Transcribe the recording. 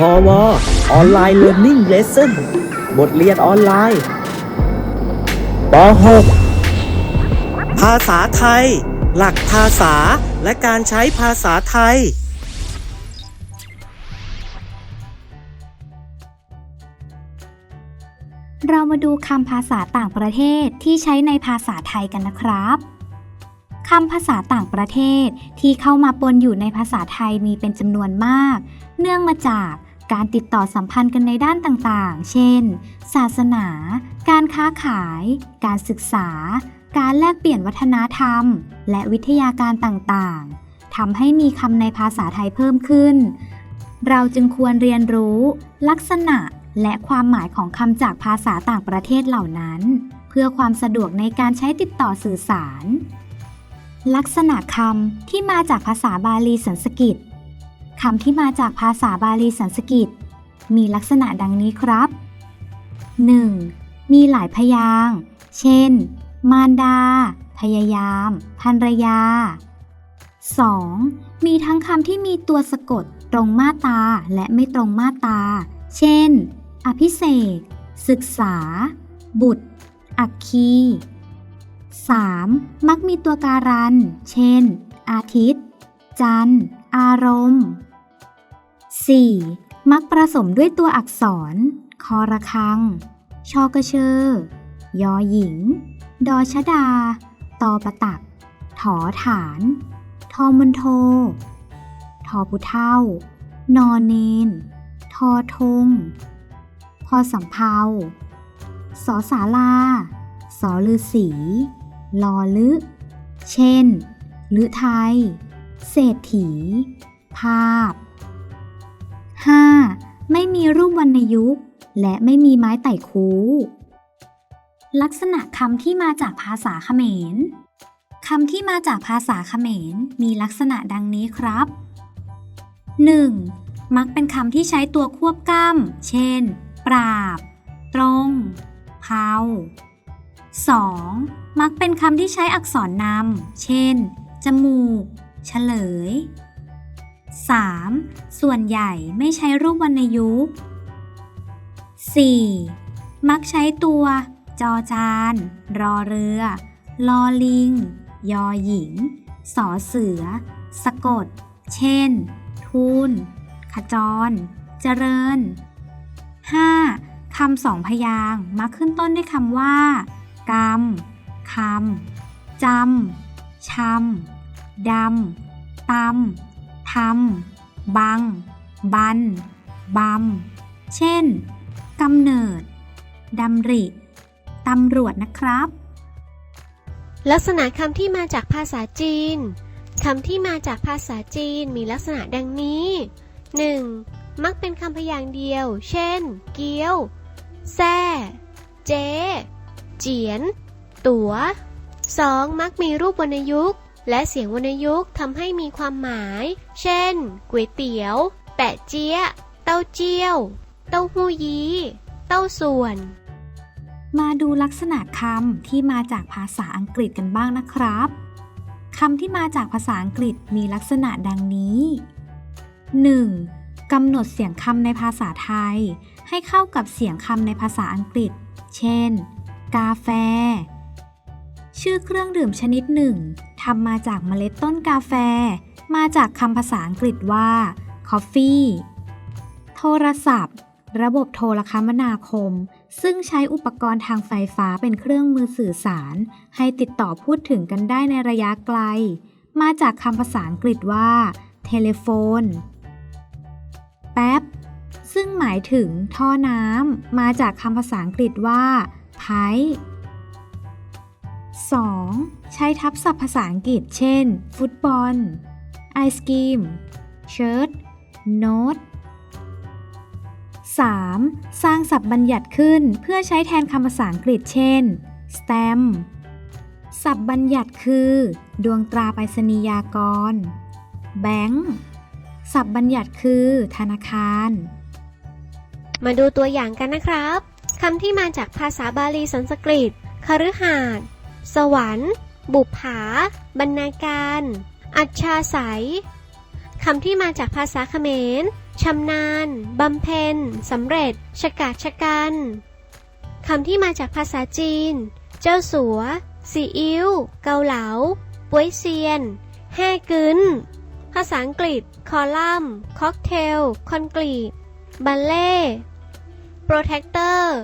พอวออนไลน์เรียน i ิ g เลส s o n บทเรียนออนไลน์ป .6 ภาษาไทย หลักภาษาและการใช้ภาษาไทย เรามาดูคำภาษาต่างประเทศที่ใช้ในภาษาไทยกันนะครับคำภาษาต่างประเทศที่เข้ามาปนอยู่ในภาษาไทยมีเป็นจำนวนมาก เนื่องมาจาก การติดต่อสัมพันธ์กันในด้านต่างๆ เช่น ศาสนา การค้าขาย การศึกษา การแลกเปลี่ยนวัฒนธรรม และวิทยาการต่างๆ ทำให้มีคำในภาษาไทยเพิ่มขึ้น เราจึงควรเรียนรู้ ลักษณะและความหมายของคำจากภาษาต่างประเทศเหล่านั้น เพื่อความสะดวกในการใช้ติดต่อสื่อสาร ลักษณะคำที่มาจากภาษาบาลีสันสกฤต คำที่มาจากภาษาบาลีสันสกฤต มีลักษณะดังนี้ครับ 1. มีหลายพยาง เช่น มารดา พยายาม ภรรยา 2. มีทั้งคำที่มีตัวสะกดตรงมาตาและไม่ตรงมาตา เช่น อภิเษกศึกษา บุตร อักคี 3. มักมีตัวการัน เช่น อาทิตย์ จันทร์ อารมณ์ 4. มักผสมด้วยตัวอักษร คอระคัง ชอกระเชอยอหญิง ดอชดา ตอประตัก ถอฐาน ทอมันโท ทอผู้เท่า นอนเนน ทอทง พอสำเพาสอสาลาสอลือสี ลอลึ เช่นลือไทย เศรษฐี ภาพ 5. ไม่มีรูปวรรณยุกต์ และไม่มีไม้ไต่คูลักษณะคำที่มาจากภาษาเขมรคำที่มาจากภาษาเขมรมีลักษณะดังนี้ครับ 1. มักเป็นคำที่ใช้ตัวควบกล้ำเช่น ปราบ ตรง เผา 2. มักเป็นคำที่ใช้อักษรนำ เช่น จมูก ฉลย 3. ส่วนใหญ่ไม่ใช้รูปวรรณยุกต์ 4. มักใช้ตัว จอจาน รอเรือ ลอลิง ยอหญิง สอเสือ สะกด เช่น ทูนขจร เจริญ 5. คำสองพยางมักขึ้นต้นด้วยคำว่า กรรม คำจำชำ ดำตำทำบัง บันบำเช่น กำเนิด ดำริตำรวจนะครับ ลักษณะคำที่มาจากภาษาจีนคำที่มาจากภาษาจีนมีลักษณะดังนี้ 1. มักเป็นคำพยางค์เดียว เช่น เกี๊ยว แซ่ เจ๊ เจียน ตั๋ว 2. มักมีรูปวรรณยุกต์ และเสียงวรรณยุกต์ทำให้มีความหมาย เช่น ก๋วยเตี๋ยว แปะเจี๊ยะ เต้าเจี้ยว เต้าหู้ยี้ เต้าส่วน มาดูลักษณะคำที่มาจากภาษาอังกฤษกันบ้างนะครับคำที่มาจากภาษาอังกฤษมีลักษณะดังนี้ 1. กำหนดเสียงคำในภาษาไทย ให้เข้ากับเสียงคำในภาษาอังกฤษ เช่น กาแฟ ชื่อเครื่องดื่มชนิดหนึ่ง ทำมาจากเมล็ดต้นกาแฟ มาจากคำภาษาอังกฤษว่า coffee โทรศัพท์ ระบบโทรคมนาคม ซึ่งใช้อุปกรณ์ทางไฟฟ้าเป็นเครื่องมือสื่อสาร ให้ติดต่อพูดถึงกันได้ในระยะไกล มาจากคำภาษาอังกฤษว่าเทเลโฟนแป๊บ ซึ่งหมายถึงท่อน้ำมาจากคำภาษาอังกฤษว่า pipe 2. ใช้ทับศัพท์ภาษาอังกฤษ เช่น ฟุตบอล ไอศกรีม เชิร์ตโน้ต 3. สร้างศัพท์บัญญัติขึ้นเพื่อใช้แทนคำภาษาอังกฤษ เช่น stamp ศัพท์บัญญัติคือ ดวงตราไปรษณียากร แบงค์ศัพท์บัญญัติคือ ธนาคาร มาดูตัวอย่างกันนะครับ คำที่มาจากภาษาบาลีสันสกฤตคฤหาสน์ สวรรค์ บุปผาบรรณาการ อัจฉาสัยคำที่มาจากภาษาเขมรชำนาญบำเพ็ญสำเร็จ ชกาจชกันคำที่มาจากภาษาจีน เจ้าสัวซีอิ๊วเกาเหลาป้วยเซียน แห่กึนภาษาอังกฤษ คอลัมน์ ค็อกเทล คอนกรีต บัลเล่ โปรเทคเตอร์